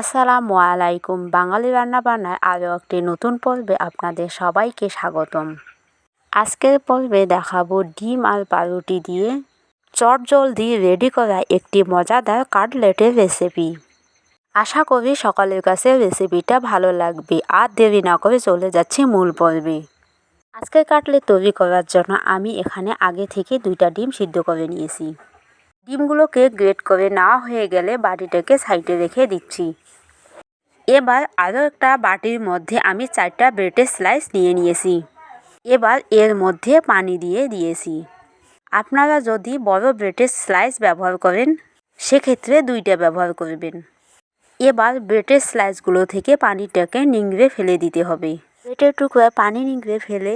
আসসালামু আলাইকুম। বাঙালি রান্নাবান্নার আরও একটি নতুন পর্বে আপনাদের সবাইকে স্বাগতম। আজকের পর্বে দেখাবো ডিম আর পাউরুটি দিয়ে চটজলদি রেডি করা একটি মজাদার কাটলেটের রেসিপি। আশা করি সকালের কাছে রেসিপিটা ভালো লাগবে। আর দেরি না করে চলে যাচ্ছি মূল পর্বে। আজকের কাটলেট তৈরি করার জন্য আমি এখানে আগে থেকে দুইটা ডিম সিদ্ধ করে নিয়েছি। ডিমগুলোকে গ্রেট করে নেওয়া হয়ে গেলে বাটিটাকে সাইডে রেখে দিচ্ছি। এবার আরও একটা বাটির মধ্যে আমি চারটা ব্রেডের স্লাইস নিয়ে নিয়েছি। এবার এর মধ্যে পানি দিয়ে দিয়েছি। আপনারা যদি বড় ব্রেডের স্লাইস ব্যবহার করেন, সেক্ষেত্রে দুইটা ব্যবহার করবেন। এবার ব্রেডের স্লাইসগুলো থেকে পানিটাকে নিংড়ে ফেলে দিতে হবে। ব্রেডের টুকরোয় পানি নিংড়ে ফেলে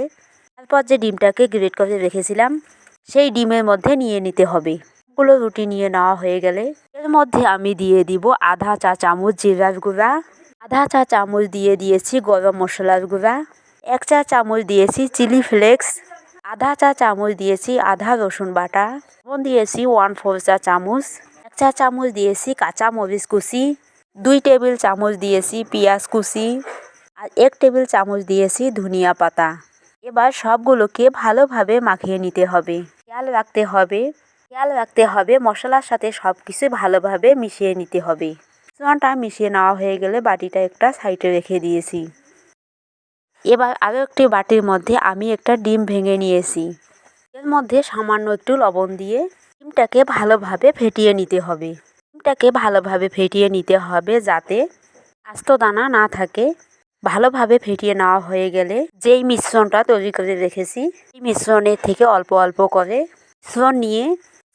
তারপর যে ডিমটাকে গ্রেট করে রেখেছিলাম, সেই ডিমের মধ্যে নিয়ে নিতে হবে। গুলো রুটি নিয়ে নেওয়া হয়ে গেলে এর মধ্যে আমি দিয়ে দিব আধা চা চামচ জিরার গুঁড়া, আধা চা চামচ দিয়ে দিয়েছি গরম মশলার গুঁড়া, এক চা চামচ দিয়েছি চিলি ফ্লেক্স, আধা চা চামচ দিয়েছি আধা রসুন বাটা, লবণ দিয়েছি ওয়ান ফোর চা চামচ, এক চা চামচ দিয়েছি কাঁচা মরিচ কুচি, দুই টেবিল চামচ দিয়েছি পেঁয়াজ কুচি আর এক টেবিল চামচ দিয়েছি ধনিয়া পাতা। এবার সবগুলোকে ভালোভাবে মাখিয়ে নিতে হবে। খেয়াল রাখতে হবে খেয়াল রাখতে হবে, মশলার সাথে সব কিছু ভালোভাবে মিশিয়ে নিতে হবে। মিশ্রণটা মিশিয়ে নেওয়া হয়ে গেলে বাটিটা একটা সাইডে রেখে দিয়েছি। এবার আরও একটি বাটির মধ্যে আমি একটা ডিম ভেঙে নিয়েছি। এর মধ্যে সামান্য একটু লবণ দিয়ে ডিমটাকে ভালোভাবে ফেটিয়ে নিতে হবে। ডিমটাকে ভালোভাবে ফেটিয়ে নিতে হবে যাতে আস্ত দানা না থাকে। ভালোভাবে ফেটিয়ে নেওয়া হয়ে গেলে যেই মিশ্রণটা তৈরি করে রেখেছি এই মিশ্রণের থেকে অল্প অল্প করে মিশ্রণ নিয়ে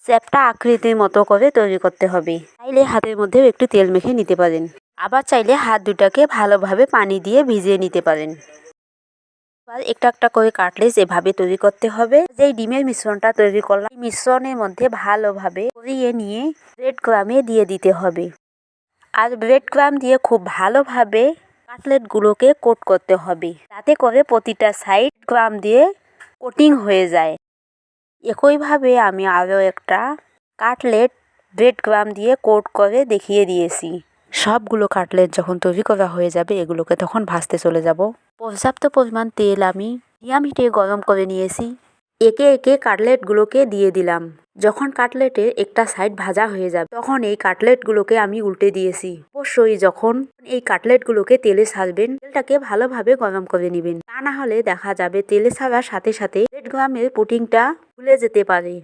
চ্যাপটা আকৃতির মতো করে তৈরি করতে হবে। চাইলে হাতের মধ্যেও একটু তেল মেখে নিতে পারেন। আবার চাইলে হাত দুটাকে ভালোভাবে পানি দিয়ে ভিজিয়ে নিতে পারেন। এবার একটা একটা করে কাটলেস এভাবে তৈরি করতে হবে। যেই ডিমের মিশ্রণটা তৈরি করলাম মিশ্রণের মধ্যে ভালোভাবে করিয়ে নিয়ে ব্রেড ক্রামে দিয়ে দিতে হবে। আর ব্রেড ক্রাম দিয়ে খুব ভালোভাবে কাটলেটগুলোকে কোট করতে হবে। যাতে করে প্রতিটা সাইড ক্রাম দিয়ে কোটিং হয়ে যায়। একইভাবে আমি আরও একটা কাটলেট, ব্রেড ক্রাম দিয়ে কোট করে দেখিয়ে দিয়েছি। সবগুলো কাটলেট যখন তৈরি করা হয়ে যাবে, এগুলোকে তখন ভাজতে চলে যাব। পর্যাপ্ত পরিমাণ তেল আমি মিডিয়াম গরম করে নিয়েছি। একে একে কাটলেটগুলোকে দিয়ে দিলাম। যখন কাটলেটের একটা সাইড ভাজা হয়ে যাবে, তখন এই কাটলেটগুলোকে আমি উল্টে দিয়েছি। অবশ্যই যখন এই কাটলেটগুলোকে তেলে ছাড়বেন তেলটাকে ভালোভাবে গরম করে নেবেন। তা না হলে দেখা যাবে তেলে ছাড়ার সাথে সাথে গ্রামের পুটিংটা ভুলে যেতে পারে।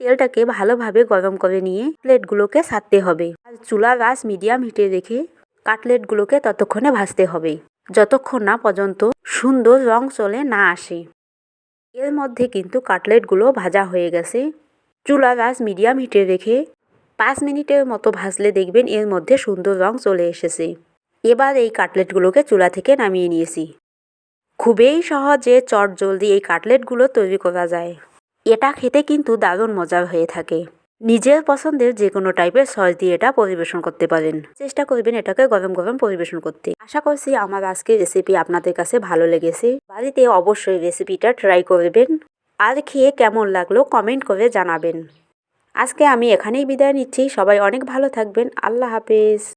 তেলটাকে ভালোভাবে গরম করে নিয়ে প্লেটগুলোকে ছাড়তে হবে। আর চুলা গাছ মিডিয়াম হিটে রেখে কাটলেটগুলোকে ততক্ষণে ভাজতে হবে, যতক্ষণ না পর্যন্ত সুন্দর রং চলে না আসে। এর মধ্যে কিন্তু কাটলেটগুলো ভাজা হয়ে গেছে। চুলা গাছ মিডিয়াম হিটে রেখে পাঁচ মিনিটের মতো ভাজলে দেখবেন এর মধ্যে সুন্দর রং চলে এসেছে। এবার এই কাটলেটগুলোকে চুলা থেকে নামিয়ে নিয়েছি। খুবই সহজে চট জলদি এই কাটলেটগুলো তৈরি করা যায়। এটা খেতে কিন্তু দারুণ মজার হয়ে থাকে। নিজের পছন্দের যে কোনো টাইপের সস দিয়ে এটা পরিবেশন করতে পারেন। চেষ্টা করবেন এটাকে গরম গরম পরিবেশন করতে। আশা করছি আমার আজকের রেসিপি আপনাদের কাছে ভালো লেগেছে। বাড়িতে অবশ্যই রেসিপিটা ট্রাই করবেন। আর খেয়ে কেমন লাগল কমেন্ট করে জানাবেন। আজকে আমি এখানেই বিদায় নিচ্ছি। সবাই অনেক ভালো থাকবেন। আল্লাহ হাফেজ।